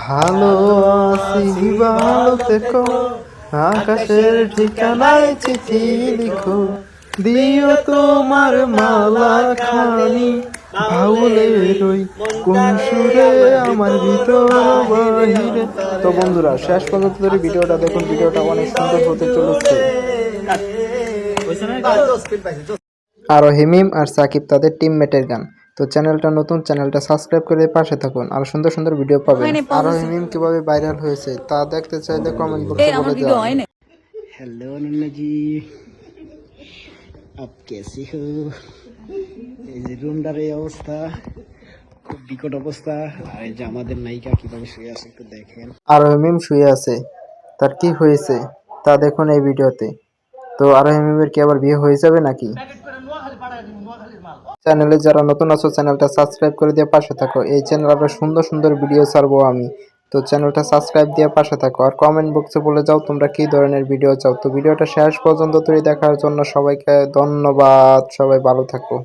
ভালো আছি ভালো থেকো আকাশের ঠিকানায় চিঠি লিখো। দিও তোমার মালা খানি ভাউলে রই কোন সুরে আমার ভিতর বাহিরে তো বন্ধুরা শেষ পর্যন্ত ধরে ভিডিওটা দেখুন ভিডিওটা অনেক সুন্দর হতে চলেছে। আরও হিমিম আর সাকিব তাদের টিমমেটের গান। তো চ্যানেলটা নতুন চ্যানেলটা সাবস্ক্রাইব করে পাশে থাকুন। আর সুন্দর সুন্দর ভিডিও পাবেন। আরও মিম কীভাবে ভাইরাল হয়েছে তা দেখতে চাইলে কমেন্ট বক্সে বলে দেওয়া হ্যালো নন্না জি আপ কেসি হো? এই যে রুমটার এই অবস্থা খুব বিকট অবস্থা। আর এই যে আমাদের নায়িকা কীভাবে শুয়ে আছে একটু দেখেন। আর মিম শুয়ে আছে। তার কি হয়েছে তা দেখুন এই ভিডিওতে তো। আর মিমের কি আবার বিয়ে হয়ে যাবে নাকি? চ্যানেলে যারা নতুন আছো, চ্যানেলটা সাবস্ক্রাইব করে দিয়ে পাশে থাকো। এই চ্যানেল আবার সুন্দর সুন্দর ভিডিও ছাড়বো আমি। তো চ্যানেলটা সাবস্ক্রাইব দিয়ে পাশে থাকো। আর কমেন্ট বক্সে বলে যাও তোমরা কী ধরনের ভিডিও চাও। তো ভিডিওটা শেষ পর্যন্ত তৈরি দেখার জন্য সবাইকে ধন্যবাদ। সবাই ভালো থাকো।